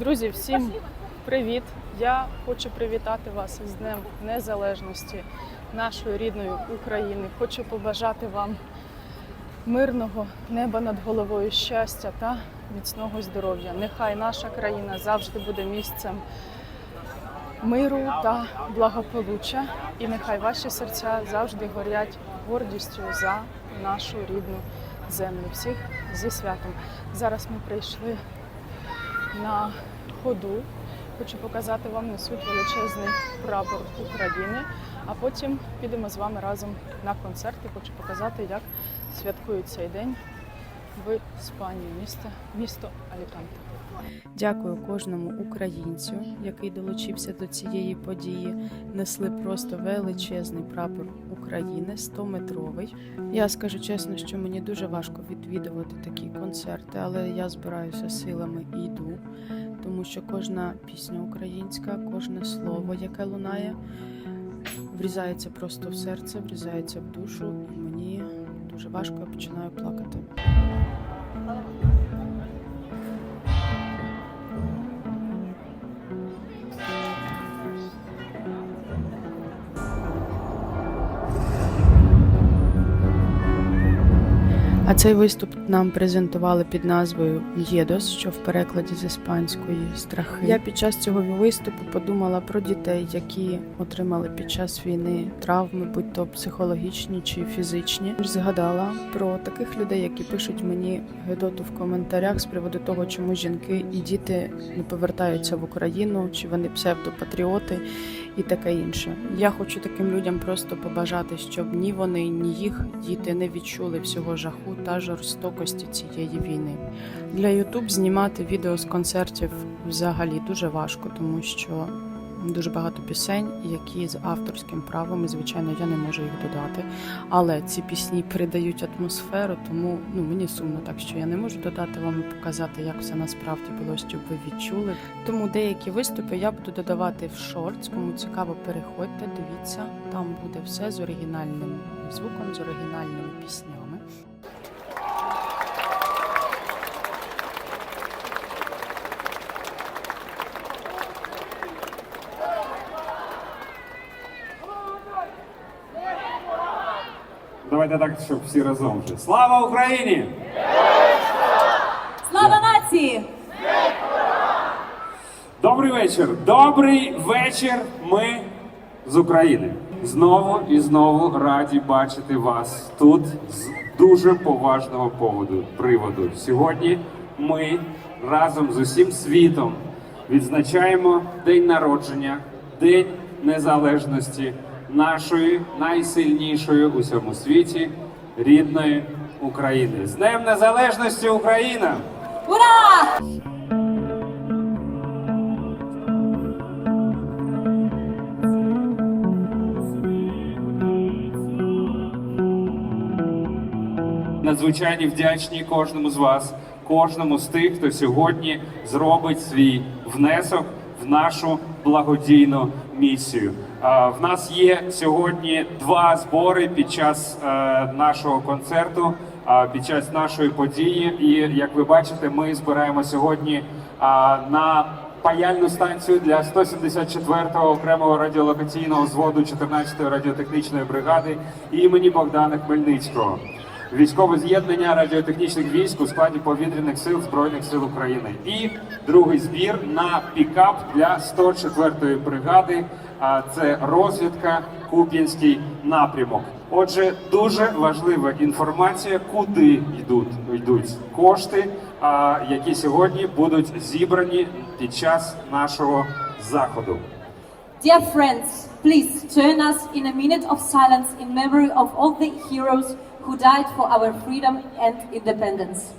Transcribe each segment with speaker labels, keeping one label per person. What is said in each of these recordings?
Speaker 1: Друзі, всім привіт! Я хочу привітати вас з Днем Незалежності нашої рідної України. Хочу побажати вам мирного неба над головою, щастя та міцного здоров'я. Нехай наша країна завжди буде місцем миру та благополуччя. І нехай ваші серця завжди горять гордістю за нашу рідну землю. Всіх зі святом. Зараз ми прийшли на ходу. Хочу показати вам несуть величезний прапор України, а потім підемо з вами разом на концерт і хочу показати, як святкують цей день в Іспанії, місто, місто Аліканте. Дякую кожному українцю, який долучився до цієї події. Несли просто величезний прапор України, 100-метровий. Я скажу чесно, що мені дуже важко відвідувати такі концерти, але я збираюся силами і йду, тому що кожна пісня українська, кожне слово, яке лунає, врізається просто в серце, врізається в душу, і мені дуже важко я починаю плакати. А цей виступ нам презентували під назвою Єдос, що в перекладі з іспанської страхи. Я під час цього виступу подумала про дітей, які отримали під час війни травми, будь то психологічні чи фізичні. Згадала про таких людей, які пишуть мені гидоту в коментарях з приводу того, чому жінки і діти не повертаються в Україну, чи вони псевдопатріоти і таке інше. Я хочу таким людям просто побажати, щоб ні вони, ні їх діти не відчули всього жаху та жорстокості цієї війни. Для YouTube знімати відео з концертів взагалі дуже важко, тому що дуже багато пісень, які з авторським правом, звичайно, я не можу їх додати. Але ці пісні передають атмосферу, тому ну мені сумно, так що я не можу додати вам і показати, як все насправді було, щоб ви відчули. Тому деякі виступи я буду додавати в шортс. Кому цікаво, переходьте, дивіться, там буде все з оригінальним звуком, з оригінальними піснями.
Speaker 2: Давайте так, щоб всі разом вже. Слава Україні!
Speaker 3: Слава нації!
Speaker 2: Добрий вечір! Добрий вечір! Ми з України. Знову і знову раді бачити вас тут з дуже поважного поводу приводу. Сьогодні ми разом з усім світом відзначаємо день народження, День Незалежності нашої найсильнішої у всьому світі рідної України. З Днем Незалежності Україна!
Speaker 3: Ура!
Speaker 2: надзвичайно вдячні кожному з вас, кожному з тих, хто сьогодні зробить свій внесок в нашу благодійну місію. В нас є сьогодні два збори під час е, нашого концерту, під час нашої події. І як ви бачите, ми збираємо сьогодні на паяльну станцію для 174-го окремого радіолокаційного взводу 14-ї радіотехнічної бригади імені Богдана Хмельницького. Військове з'єднання радіотехнічних військ у складі повітряних сил Збройних сил України. І другий збір на пікап для 104-ї бригади. А це розвідка Куп'янський напрямок. Отже, дуже важлива інформація, куди йдуть йдуть кошти, які сьогодні будуть зібрані під час нашого заходу.
Speaker 3: Dear friends, please join us in a minute of silence in memory of all the heroes who died for our freedom and independence.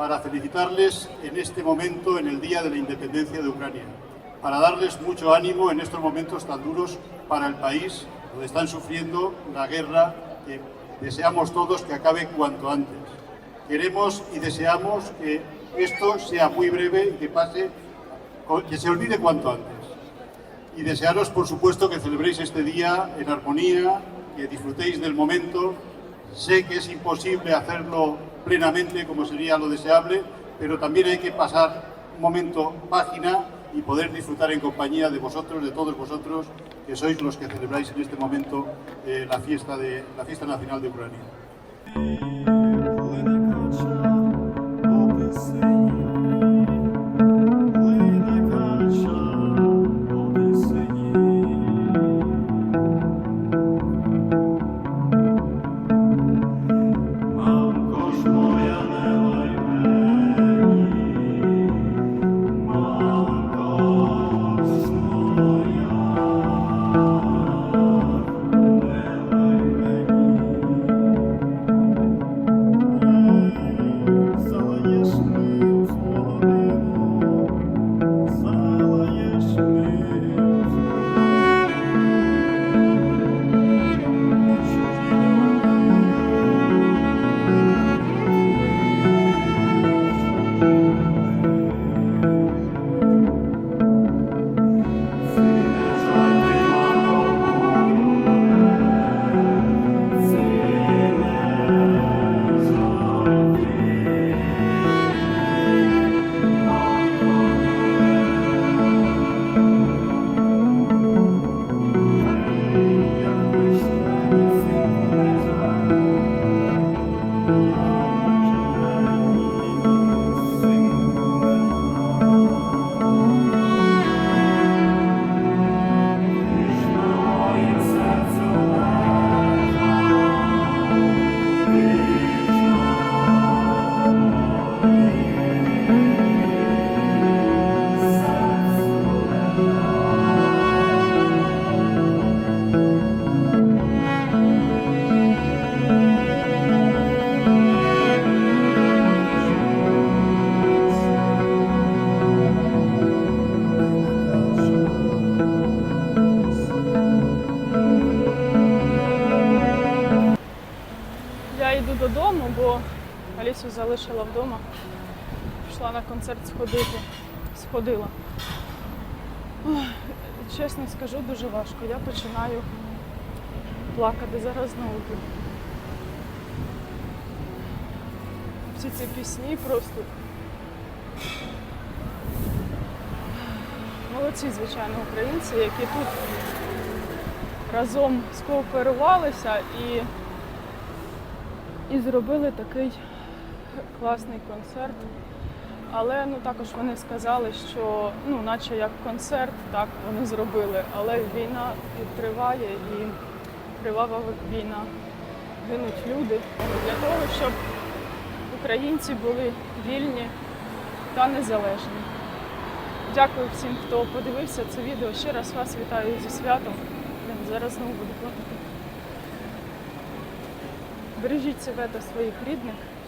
Speaker 4: para felicitarles en este momento, en el Día de la Independencia de Ucrania, para darles mucho ánimo en estos momentos tan duros para el país, donde están sufriendo la guerra que deseamos todos que acabe cuanto antes. queremos y deseamos que esto sea muy breve y que pase, que se olvide cuanto antes. Y desearos, por supuesto, que celebréis este día en armonía, que disfrutéis del momento. Sé que es imposible hacerlo plenamente como sería lo deseable, pero también hay que pasar un momento página y poder disfrutar en compañía de vosotros, de todos vosotros, que sois los que celebráis en este momento eh, la, fiesta de, la fiesta nacional de Ucrania.
Speaker 5: Алісу залишила вдома. Пішла на концерт сходити. Сходила. Ох, чесно скажу, дуже важко. Я починаю плакати зараз знову. Всі ці пісні просто. Молодці, звичайно, українці, які тут разом скооперувалися і і зробили такий класний концерт. Але ну також вони сказали, що ну, наче як концерт, так вони зробили. Але війна і триває, і кривава війна. Гинуть люди для того, щоб українці були вільні та незалежні. Дякую всім, хто подивився це відео. Ще раз вас вітаю зі святом. Зараз знову буду плакати. Бережіть себе та своїх рідних.